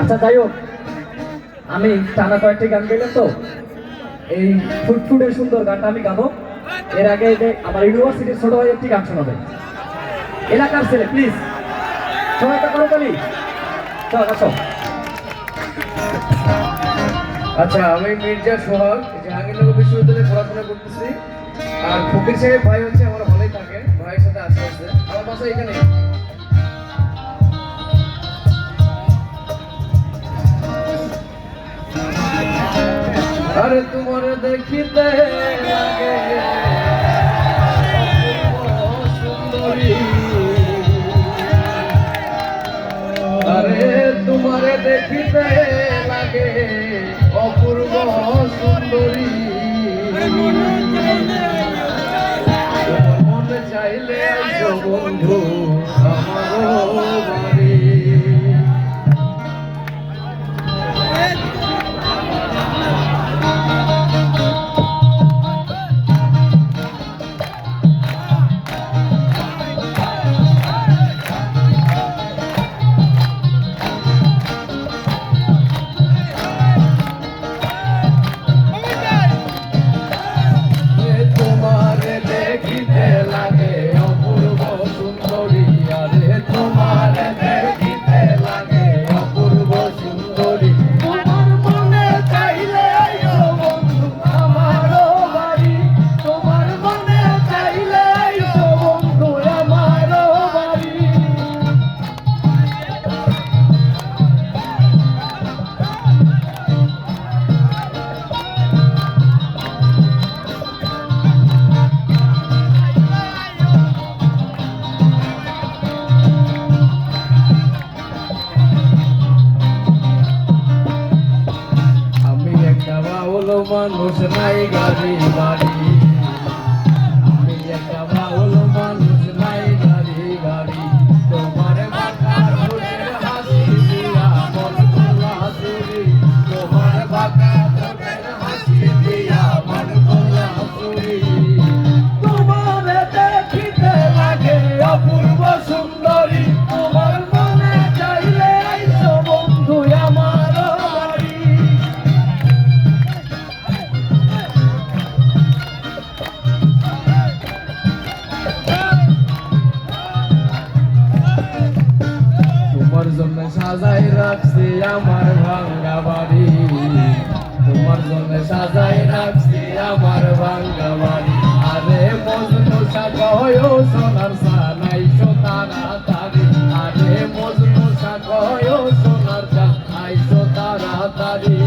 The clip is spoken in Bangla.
আচ্ছা যাই হোক। আমি টানা কয়েকটি গান গেলাম তো। এই ফুটফুটের সুন্দর গানটা আমি গাবো। এর আগে আমার ইউনিভার্সিটির ছোট ভাই একটি গান শোনাবে। এলাকার ছেলে প্লিজ তো করো চল, আসো। আচ্ছা আমি মির্জা সোহাগ জাহাঙ্গীরনগর বিশ্ববিদ্যালয়ে পড়াশোনা করতেছি। আর ফকির সাহেব ভাই হচ্ছে আমার ভালোই থাকে, ভাইয়ের সাথে আসতে আসতে আমার বাসা এখানে আরে তোমার দেখিতে লাগে। দেখিতে লাগে। অপূর্ব সুন্দরী। মনে চাইলে বন্ধু আমারও মানুষ নাই গাড়ি বাড়ি। সাজাই রাখছি আমার ভাঙ্গা বাড়ি। তোমার জন্য সাজাই রাখছি আমার ভাঙ্গা বাড়ি। আরে মজনু সাজায় সোনার সানাই, সোতারা তারি আরে মজনু সাজায় সোনার সানাই, সোতারা তারি